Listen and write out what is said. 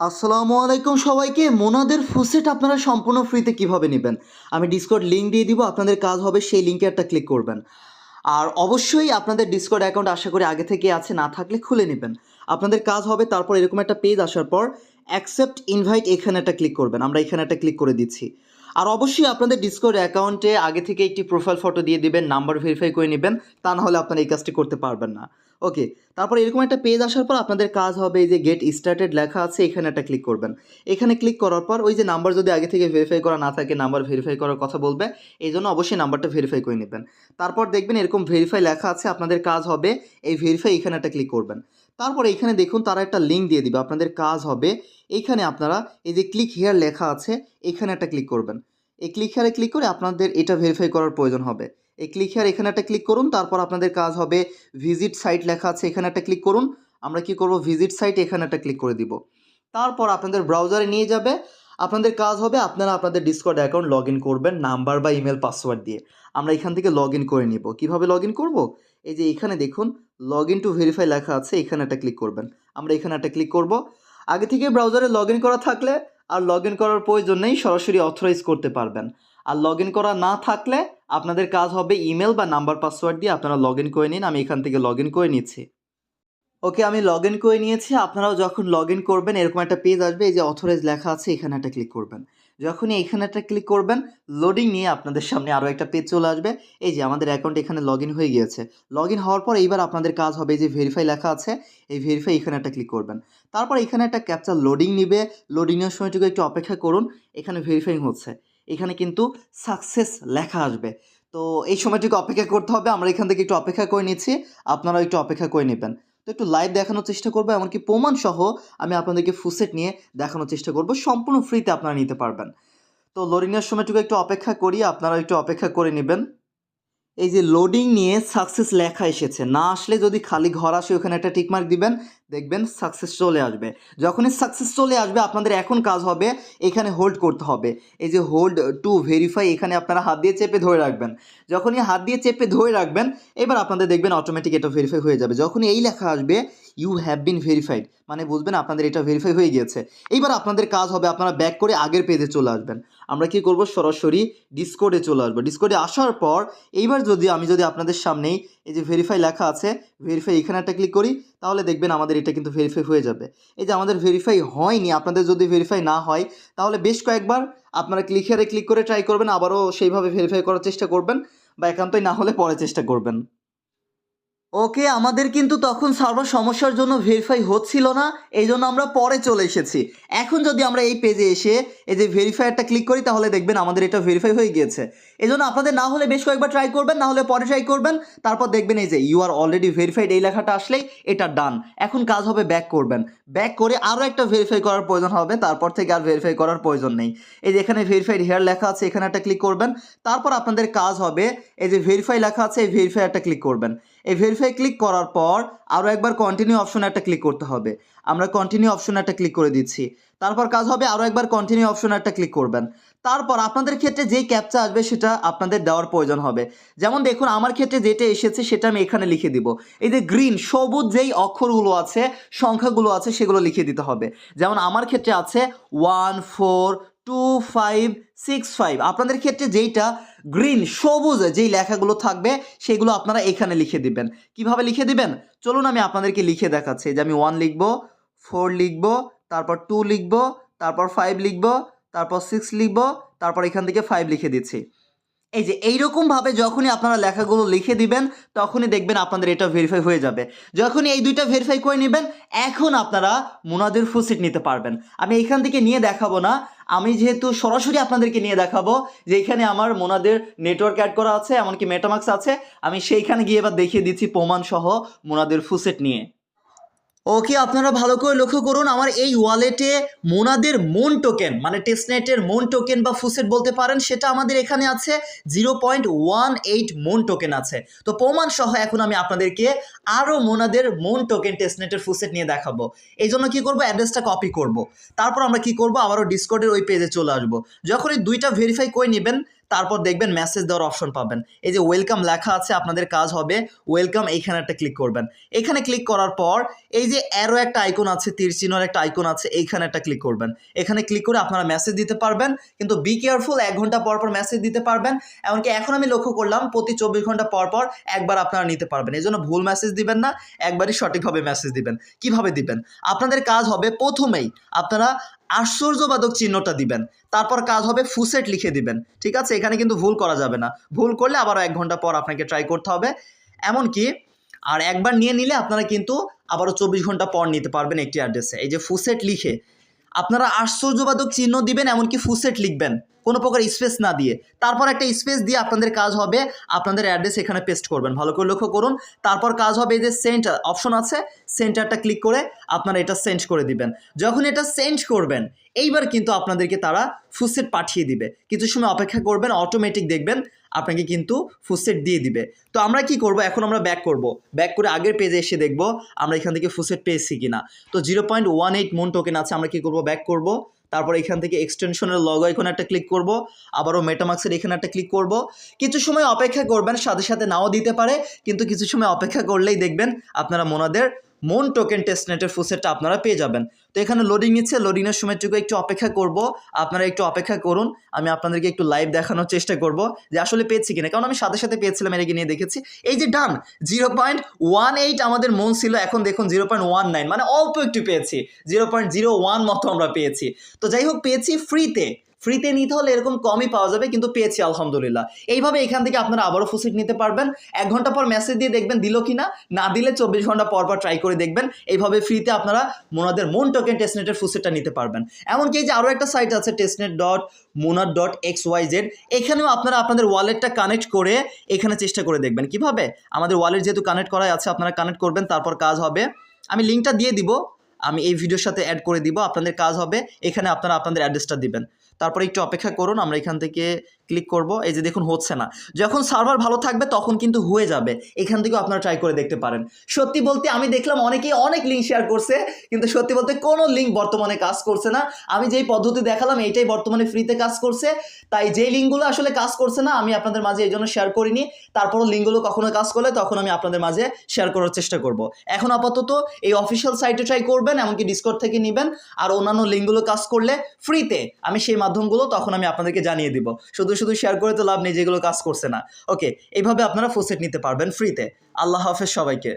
আসসালামু আলাইকুম সবাইকে। মোনাদের ফুসেট আপনারা সম্পূর্ণ ফ্রিতে কীভাবে নেবেন? আমি ডিসকর্ড লিঙ্ক দিয়ে দিব, আপনাদের কাজ হবে সেই লিঙ্কে একটা ক্লিক করবেন। আর অবশ্যই আপনাদের ডিসকর্ড অ্যাকাউন্ট আশা করি আগে থেকে আছে, না থাকলে খুলে নেবেন। আপনাদের কাজ হবে, তারপর এরকম একটা পেজ আসার পর অ্যাকসেপ্ট ইনভাইট এখানে একটা ক্লিক করবেন। আমরা এখানে একটা ক্লিক করে দিচ্ছি। আর অবশ্যই আপনাদের ডিসকর্ড অ্যাকাউন্টে আগে থেকে একটি প্রোফাইল ফটো দিয়ে দিবেন নাম্বার ভেরিফাই করে নেবেন, তা না হলে আপনারা এই কাজটি করতে পারবেন না। ওকে তারপর এরকম একটা পেজ আসার পর আপনাদের কাজ হবে, এই যে গেট স্টার্টেড লেখা আছে, এখানে একটা ক্লিক করবেন। এখানে ক্লিক করার পর ওই যে নাম্বার যদি আগে থেকে ভেরিফাই করা না থাকে নাম্বার ভেরিফাই করার কথা বলবে, এই জন্য অবশ্যই নাম্বারটা ভেরিফাই করে নেবেন। তারপর দেখবেন এরকম ভেরিফাই লেখা আছে, আপনাদের কাজ হবে, এই ভেরিফাই এখানে একটা ক্লিক করবেন। তারপর এখানে দেখুন তারা একটা লিঙ্ক দিয়ে দিবে, আপনাদের কাজ হবে এইখানে আপনারা এই যে ক্লিক হেয়ার লেখা আছে, এখানে একটা ক্লিক করবেন। এই ক্লিক হেয়ারে ক্লিক করে আপনাদের এটা ভেরিফাই করার প্রয়োজন হবে। এই ক্লিক হেয়ার এখানে একটা ক্লিক করুন, তারপর আপনাদের কাজ হবে ভিজিট সাইট লেখা আছে, এখানে একটা ক্লিক করুন, আমরা কি করব? ভিজিট সাইট এখানে একটা ক্লিক করে দিব। তারপর আপনাদের ব্রাউজারে নিয়ে যাবে, আপনাদের কাজ হবে আপনারা আপনাদের ডিসকর্ড অ্যাকাউন্ট লগ করবেন নাম্বার বা ইমেল পাসওয়ার্ড দিয়ে। আমরা এখান থেকে লগ করে নিব। কীভাবে লগ করব? এই যে এখানে দেখুন লগ টু ভেরিফাই লেখা আছে, এখানে একটা ক্লিক করবেন। আমরা এখানে একটা ক্লিক করব। আগে থেকে ব্রাউজারে লগ করা থাকলে আর লগ করার প্রয়োজন নেই, সরাসরি অথরাইজ করতে পারবেন। আর লগ করা না থাকলে আপনাদের কাজ হবে ইমেল বা নাম্বার পাসওয়ার্ড দিয়ে আপনারা লগ করে নিন, আমি এখান থেকে লগ করে নিচ্ছি। ওকে আমি লগ করে নিয়েছি। আপনারাও যখন লগ করবেন, এরকম একটা পেজ আসবে, এই যে অথরাইজ লেখা আছে, এখানে একটা ক্লিক করবেন। যখনই এখানে একটা ক্লিক করবেন লোডিং নিয়ে আপনাদের সামনে আরও একটা পেজ চলে আসবে। এই যে আমাদের অ্যাকাউন্ট এখানে লগ হয়ে গিয়েছে। লগ হওয়ার পর এইবার আপনাদের কাজ হবে, এই যে ভেরিফাই লেখা আছে, এই ভেরিফাই এখানে একটা ক্লিক করবেন। তারপর এখানে একটা ক্যাপচার লোডিং নিবে। লোডিংয়ের সময়টুকু একটু অপেক্ষা করুন। এখানে ভেরিফাইং হচ্ছে। এখানে কিন্তু সাকসেস লেখা আসবে। তো এই সময়টুকু অপেক্ষা করতে হবে, আমরা এখান থেকে একটু অপেক্ষা করে নিচ্ছি, আপনারাও একটু অপেক্ষা করে নেবেন। তো একটু লাইভ দেখানোর চেষ্টা করব, এমনকি প্রমাণ সহ আমি আপনাদেরকে ফুসেট নিয়ে দেখানোর চেষ্টা করব, সম্পূর্ণ ফ্রিতে আপনারা নিতে পারবেন। তো লোডিংয়ের সময়টুকু একটু অপেক্ষা করি আপনারা একটু অপেক্ষা করে নেবেন। এই যে লোডিং নিয়ে সাকসেস লেখা এসেছে, না আসলে যদি খালি ঘর আসে, ওখানে একটা টিকমার্ক দিবেন দেখবেন সাকসেস চলে আসবে। যখনই সাকসেস চলে আসবে, আপনাদের এখন কাজ হবে এখানে হোল্ড করতে হবে। এই যে হোল্ড টু ভেরিফাই এখানে আপনারা হাত দিয়ে চেপে ধরে রাখবেন। যখনই হাত দিয়ে চেপে ধরে রাখবেন, এবার আপনাদের দেখবেন অটোমেটিক এটা ভেরিফাই হয়ে যাবে। যখনই এই লেখা আসবে ইউ হ্যাভ বিন ভেরিফাইড মানে বুঝবেন আপনাদের এটা ভেরিফাই হয়ে গিয়েছে। এইবার আপনাদের কাজ হবে, আপনারা ব্যাক করে আগের পেজে চলে আসবেন। আমরা কি করব? সরাসরি ডিসকোডে চলে আসব। ডিসকোডে আসার পর, এইবার যদি আমি যদি আপনাদের সামনেই এই যে ভেরিফাই লেখা আছে ভেরিফাই এখানে একটা ক্লিক করি, তাহলে দেখবেন আমাদের এটা কিন্তু ভেরিফাই হয়ে যাবে। এই যে আমাদের ভেরিফাই হয়নি, আপনাদের যদি ভেরিফাই না হয়, তাহলে বেশ কয়েকবার আপনারা ক্লিক হেয়ারে ক্লিক করে ট্রাই করবেন, আবারও সেইভাবে ভেরিফাই করার চেষ্টা করবেন, বা একান্তই না হলে পরে চেষ্টা করবেন। ওকে, আমাদের কিন্তু তখন সার্ভার সমস্যার জন্য ভেরিফাই হচ্ছিল না, এই জন্য আমরা পরে চলে এসেছি। এখন যদি আমরা এই পেজে এসে এই যে ভেরিফায়ারটা ক্লিক করি, তাহলে দেখবেন আমাদের এটা ভেরিফাই হয়ে গিয়েছে। এই জন্য আপনাদের না হলে বেশ কয়েকবার ট্রাই করবেন, না হলে পরে ট্রাই করবেন। তারপর দেখবেন এই যে ইউ আর অলরেডি ভেরিফাইড এই লেখাটা আসলেই এটা ডান এখন কাজ হবে ব্যাক করবেন। ব্যাক করে আরও একটা ভেরিফাই করার প্রয়োজন হবে, তারপর থেকে আর ভেরিফাই করার প্রয়োজন নেই। এই যে এখানে ভেরিফাইড হেয়ার লেখা আছে, এখানে একটা ক্লিক করবেন। তারপর আপনাদের কাজ হবে, এই যে ভেরিফাই লেখা আছে, এই ভেরিফাই একটা ক্লিক করবেন। এই ভেরিফাই ক্লিক করার পর আরও একবার কন্টিনিউ অপশনে একটা ক্লিক করতে হবে। আমরা কন্টিনিউ অপশনে একটা ক্লিক করে দিচ্ছি। তারপর কাজ হবে আরও একবার কন্টিনিউ অপশনে একটা ক্লিক করবেন। তারপর আপনাদের ক্ষেত্রে যেই ক্যাপচা আসবে সেটা আপনাদের দেওয়ার প্রয়োজন হবে। যেমন দেখুন, আমার ক্ষেত্রে যেটা এসেছে সেটা আমি এখানে লিখে দিব। এই যে গ্রিন সবুজ যেই অক্ষরগুলো আছে, সংখ্যাগুলো আছে, সেগুলো লিখে দিতে হবে। যেমন আমার ক্ষেত্রে আছে one four two five six five আপনাদের ক্ষেত্রে যেইটা গ্রিন, সবুজ যেই লেখাগুলো থাকবে, সেগুলো আপনারা এখানে লিখে দিবেন। কীভাবে লিখে দিবেন? চলুন আমি আপনাদেরকে লিখে দেখাচ্ছি। যে আমি ওয়ান লিখব ফোর লিখব, তারপর টু লিখব, তারপর ফাইভ লিখব, তারপর সিক্স লিখব, তারপর এখান থেকে ফাইভ লিখে দিচ্ছি। এই যে এইরকমভাবে যখনই আপনারা লেখাগুলো লিখে দিবেন, তখনই দেখবেন আপনাদের এটা ভেরিফাই হয়ে যাবে। যখনই এই দুইটা ভেরিফাই করে নেবেন, এখন আপনারা মুনাদের ফুসিট নিতে পারবেন। আমি এখান থেকে নিয়ে দেখাবো না। আমি যেহেতু সরাসরি আপনাদেরকে নিয়ে দেখাবো যে এখানে আমার মোনাদের নেটওয়ার্ক অ্যাড করা আছে, এমনকি মেটামাক্স আছে, আমি সেইখানে গিয়ে এবার দেখিয়ে দিচ্ছি প্রমাণ সহ মোনাদের ফুসেট নিয়ে। ওকে আপনারা ভালো করে লক্ষ্য করুন, আমার এই ওয়ালেটে মোনাদের মন টোকেন মানে টেস্টনেটের মন টোকেন বা ফুসেট বলতে পারেন, সেটা আমাদের এখানে আছে জিরো পয়েন্ট ওয়ান এইট মন টোকেন আছে। তো প্রমাণ সহ এখন আমি আপনাদেরকে আরও মোনাদের মন টোকেন টেস্টনেটের ফুসেট নিয়ে দেখাবো। এই জন্য কী করব? অ্যাড্রেসটা কপি করব। তারপর আমরা কি করব? আবারও ডিসকর্ডের ওই পেজে চলে আসব। যখন এই দুইটা ভেরিফাই করে নেবেন তারপর দেখবেন মেসেজ দেওয়ার অপশন পাবেন। এই যে ওয়েলকাম লেখা আছে, আপনাদের কাজ হবে ওয়েলকাম এইখানে একটা ক্লিক করবেন। এখানে ক্লিক করার পর এই যে অ্যারো একটা আইকন আছে, তীর চিহ্নের একটা আইকন আছে, এইখানে একটা ক্লিক করবেন। এখানে ক্লিক করে আপনারা মেসেজ দিতে পারবেন, কিন্তু বি কেয়ারফুল এক ঘণ্টা পর পর মেসেজ দিতে পারবেন। এমনকি এখন আমি লক্ষ্য করলাম, প্রতি চব্বিশ ঘণ্টা পর পর একবার আপনারা নিতে পারবেন। এই জন্য ভুল মেসেজ দিবেন না, একবারই সঠিকভাবে মেসেজ দিবেন। কীভাবে দিবেন? আপনাদের কাজ হবে প্রথমেই আপনারা আশ্চর্যবাদক চিহ্নটা দিবেন। তারপর কাজ হবে ফুসেট লিখে দিবেন। ঠিক আছে? এখানে কিন্তু ভুল করা যাবে না। ভুল করলে আবারও এক ঘণ্টা পর আপনাকে ট্রাই করতে হবে। এমনকি আর একবার নিয়ে নিলে আপনারা কিন্তু আবারও চব্বিশ ঘণ্টা পর নিতে পারবেন একটি অ্যাড্রেসে এই যে ফুসেট লিখে। আপনারা আশ্চর্যবাদক চিহ্ন দিবেন, এমনকি ফুসেট লিখবেন। কোনো প্রকার স্পেস না দিয়ে। তারপর একটা স্পেস দিয়ে আপনাদের কাজ হবে, আপনাদের অ্যাড্রেস এখানে পেস্ট করবেন। ভালো করে লক্ষ্য করুন। তারপর কাজ হবে এই যে সেন্টার অপশন আছে সেন্টারটা ক্লিক করে আপনারা এটা সেন্ড করে দিবেন। যখন এটা সেন্ড করবেন, এইবার কিন্তু আপনাদেরকে তারা ফুসেট পাঠিয়ে দিবে। কিছু সময় অপেক্ষা করবেন অটোমেটিক দেখবেন আপনাকে কিন্তু ফুসেট দিয়ে দিবে। তো আমরা কি করব? এখন আমরা ব্যাক করব। ব্যাক করে আগের পেজে এসে দেখব আমরা এখান থেকে ফুসেট পেয়েছি কিনা। তো জিরো পয়েন্ট ওয়ান এইট মন টোকেন আছে, আমরা কি করব? ব্যাক করব। তারপর এখান থেকে এক্সটেনশনের লগ এখানে একটা ক্লিক করব, আবারও মেটামাক্সের এখানে একটা ক্লিক করব। কিছু সময় অপেক্ষা করবেন, সাথে সাথে নাও দিতে পারে, কিন্তু কিছু সময় অপেক্ষা করলেই দেখবেন আপনারা মোনাদের মন টোকেন টেস্টনেটের ফুসেটটা আপনারা পেয়ে যাবেন। তো এখানে লোডিং নিচ্ছে লোডিংয়ের সময়টুকু একটু অপেক্ষা করব। আপনারা একটু অপেক্ষা করুন, আমি আপনাদেরকে একটু লাইভ দেখানোর চেষ্টা করব যে আসলে পেয়েছি কিনা। কারণ আমি সাথে সাথে পেয়েছিলাম আগে নিয়ে দেখেছি। এই যে ডান জিরো পয়েন্ট ওয়ান এইট আমাদের মন ছিল, এখন দেখুন জিরো পয়েন্ট ওয়ান নাইন মানে অল্প একটু পেয়েছি। জিরো পয়েন্ট জিরো ওয়ান মতো আমরা পেয়েছি। তো যাই হোক, পেয়েছি ফ্রিতে ফ্রিতে নিতে হলে এরকম কমই পাওয়া যাবে, কিন্তু পেয়েছি আলহামদুলিল্লাহ। এইভাবে এখান থেকে আপনারা আবারও ফুসিট নিতে পারবেন। এক ঘণ্টা পর মেসেজ দিয়ে দেখবেন দিল কি না না দিলে চব্বিশ ঘণ্টা পর পর ট্রাই করে দেখবেন। এইভাবে ফ্রিতে আপনারা মোনাদের মন টোকেন টেস্টনেটের ফুসিটটা নিতে পারবেন। এমনকি এই যে আরও একটা সাইট আছে testnet dot monad dot X Y Z এখানেও আপনারা আপনাদের ওয়ালেটটা কানেক্ট করে এখানে চেষ্টা করে দেখবেন। কীভাবে? আমাদের ওয়ালেট যেহেতু কানেক্ট করাই আছে, আপনারা কানেক্ট করবেন, তারপর কাজ হবে। আমি লিঙ্কটা দিয়ে দিব, আমি এই ভিডিওর সাথে অ্যাড করে দিব, আপনাদের কাজ হবে। এখানে আপনারা আপনাদের অ্যাড্রেসটা দিবেন। তারপরে একটু অপেক্ষা করুন আমরা এখান থেকে ক্লিক করব, এই যে দেখুন হচ্ছে না। যখন সার্ভার ভালো থাকবে, তখন কিন্তু হয়ে যাবে। এখান থেকেও আপনারা ট্রাই করে দেখতে পারেন। সত্যি বলতে আমি দেখলাম অনেকেই অনেক লিঙ্ক শেয়ার করছে, কিন্তু সত্যি বলতে কোনো লিঙ্ক বর্তমানে কাজ করছে না। আমি যেই পদ্ধতি দেখালাম, এইটাই বর্তমানে ফ্রিতে কাজ করছে। তাই যেই লিঙ্কগুলো আসলে কাজ করছে না, আমি আপনাদের মাঝে এই জন্য শেয়ার করিনি। তারপরও লিঙ্কগুলো কখনো কাজ করলে, তখন আমি আপনাদের মাঝে শেয়ার করার চেষ্টা করব। এখন আপাতত এই অফিসিয়াল সাইটে ট্রাই করবেন, এমনকি ডিসকর্ড থেকে নেবেন, আর অন্যান্য লিঙ্কগুলো কাজ করলে ফ্রিতে আমি সেই মাধ্যমগুলো তখন আমি আপনাদেরকে জানিয়ে দিব। শুধু শুধু শেয়ার করে তো লাভ নেই, যেগুলো কাজ করছে না। ওকে এইভাবে আপনারা ফোসেট নিতে পারবেন ফ্রিতে আল্লাহ হাফেজ সবাইকে।